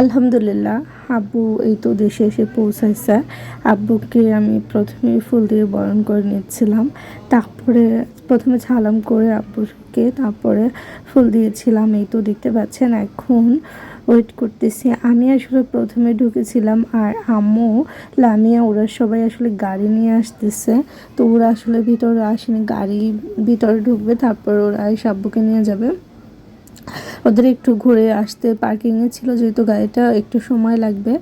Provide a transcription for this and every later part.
আলহামদুলিল্লাহ, আব্বু এই তো দেশে এসে পৌঁছাইছে। আব্বুকে আমি প্রথমে ফুল দিয়ে বরণ করে নিচ্ছিলাম তারপরে প্রথমে ছালাম করে আব্বুকে, তারপরে ফুল দিয়েছিলাম। এই তো দেখতে পাচ্ছেন, এখন ওয়েট করতেছি। আমি আসলে প্রথমে ঢুকেছিলাম আর আম্মু, লামিয়া, ওরা সবাই আসলে গাড়ি নিয়ে আসতেছে। তো ওরা আসলে ভিতরে আসেনি, গাড়ি ভিতরে ঢুকবে, তারপর ওরা এসে আব্বুকে নিয়ে যাবে। ওদের একটু ঘুরে আসতে পার্কিংয়ে ছিল, যেহেতু গাড়িটা একটু সময় লাগবে।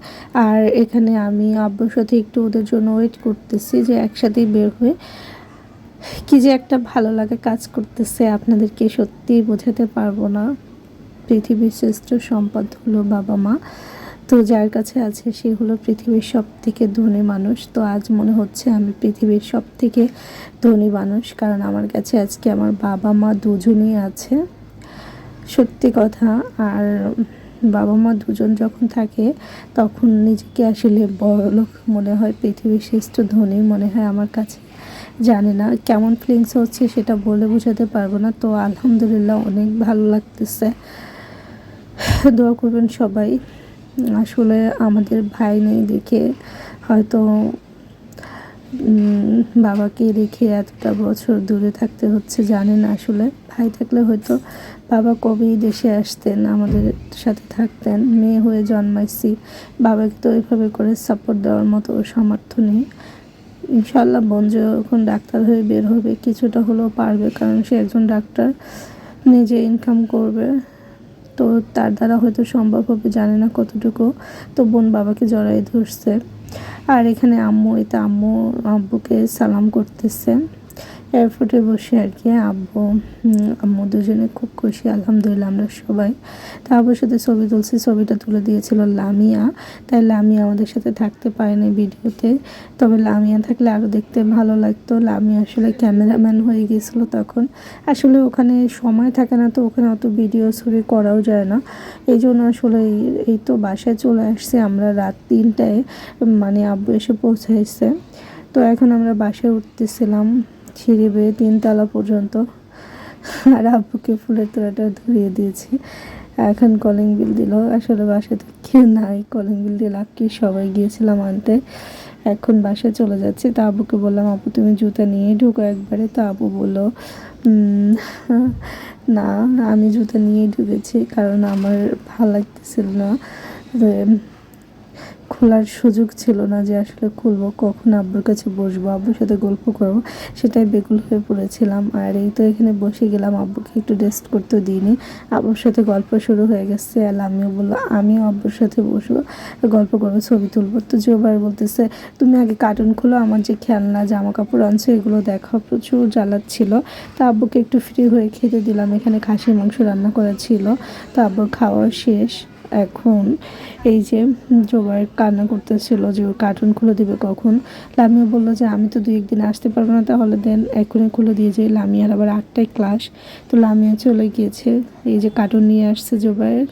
আর এখানে আমি আব্বুর সাথে একটু ওদের জন্য ওয়েট করতেছি যে একসাথেই বের হয়ে কি যে একটা ভালো লাগে কাজ করতেছে, আপনাদেরকে সত্যিই বোঝাতে পারব না। পৃথিবীর শ্রেষ্ঠ সম্পদ হলো বাবা মা। তো যার কাছে আছে সে হলো পৃথিবীর সব থেকে ধনী মানুষ। তো আজ মনে হচ্ছে আমি পৃথিবীর সব থেকে ধনী মানুষ, কারণ আমার কাছে আজকে আমার বাবা মা দুজনেই আছে। সত্যি কথা। আর বাবা মা দুজন যখন থাকে, তখন নিজেকে আসলে বড়লোক মনে হয়, পৃথিবীর শ্রেষ্ঠ ধনী মনে হয় আমার কাছে। জানি না কেমন ফিলিংস হচ্ছে, সেটা বলে বোঝাতে পারব না। তো আলহামদুলিল্লাহ অনেক ভালো লাগতেছে। দোয়া করবেন সবাই। আসলে আমাদের ভাই নেই দেখে হয়তো বাবাকে রেখে এতটা বছর দূরে থাকতে হচ্ছে জানেন আসলে। ভাই থাকলে হয়তো বাবা কবেই দেশে আসতেন, আমাদের সাথে থাকতেন। মেয়ে হয়ে জন্মাইছি, বাবাকে তো ওইভাবে করে সাপোর্ট দেওয়ার মতো সামর্থ্য নেই। ইনশাল্লাহ বোন যখন ডাক্তার হয়ে বের হবে, কিছুটা হলেও পারবে, কারণ সে একজন ডাক্তার, নিজে ইনকাম করবে। তো তার দ্বারা হয়তো সম্ভব হবে, জানে না কতটুকু। তো বোন বাবাকে জড়াই ধরছে। আর এখানে আম্মু এটা আম্মু, আব্বুকে সালাম করতেছে। এয়ারপোর্টে বসে আর কি, আব্বু আম্মু দুজনে খুব খুশি, আলহামদুলিল্লাহ আমরা সবাই। তা আব্বুর সাথে ছবি তুলছি, ছবিটা তুলে দিয়েছিল লামিয়া। তাই লামিয়া আমাদের সাথে থাকতে পারেনি ভিডিওতে। তবে লামিয়া থাকলে আরও দেখতে ভালো লাগতো। লামিয়া আসলে ক্যামেরাম্যান হয়ে গিয়েছিল তখন। আসলে ওখানে সময় থাকে না তো, ওখানে অত ভিডিও ছবি করাও যায় না। এই জন্য আসলে এই তো বাসায় চলে আসছে আমরা রাত তিনটায় মানে আব্বু এসে পৌঁছাইছে তো এখন আমরা বাসায় উঠতেছিলাম। সিঁড়ি বেয়ে তিনতলা পর্যন্ত আর আব্বুকে ফুলের তোড়াটা ধরিয়ে দিয়েছি। এখন কলিং বিল দিল। আসলে বাসাতে কেউ নাই। কলিং বিল দিয়ে কি? সবাই গিয়েছিলাম আনতে। এখন বাসায় চলে যাচ্ছি। তা আব্বুকে বললাম আপু তুমি জুতা নিয়ে ঢুকো একবারে। তো আবু বলল না, আমি জুতা নিয়েই ঢুকেছি, কারণ আমার ভালো লাগতেছিল না। খোলার সুযোগ ছিল না যে আসলে খুলবো, কখন আব্বুর কাছে বসবো, আব্বুর সাথে গল্প করব, সেটাই বেকুল হয়ে পড়েছিলাম। আর এই তো এখানে বসে গেলাম, আব্বুকে একটু রেস্ট করতে দিইনি। আব্বুর সাথে গল্প শুরু হয়ে গেছে, আর আমিও বলল আমিও আব্বুর সাথে বসবো, গল্প করব, ছবি তুলবো। তো জোবার বলতেছে, তুমি আগে কার্টুন খুলো, আমার যে খেলনা জামা কাপড় আনছো, এগুলো দেখা প্রচুর জ্বালাচ্ছিল। তো আব্বুকে একটু ফ্রি হয়ে খেতে দিলাম, এখানে খাসির মাংস রান্না করা ছিল। তো আব্বুর খাওয়া শেষ। এখন এই যে জোবার কান্না করতেছিল যে ওর কার্টুন খুলে দেবে কখন? লামিয়া বলল যে, আমি তো দুই একদিন আসতে পারব না, তাহলে দেন এখনই খুলে দিয়ে যাই। লামিয়ার আবার আটটায় ক্লাস তো লামিয়া চলে গিয়েছে। এই যে কার্টুন নিয়ে আসছে জোবাইয়ের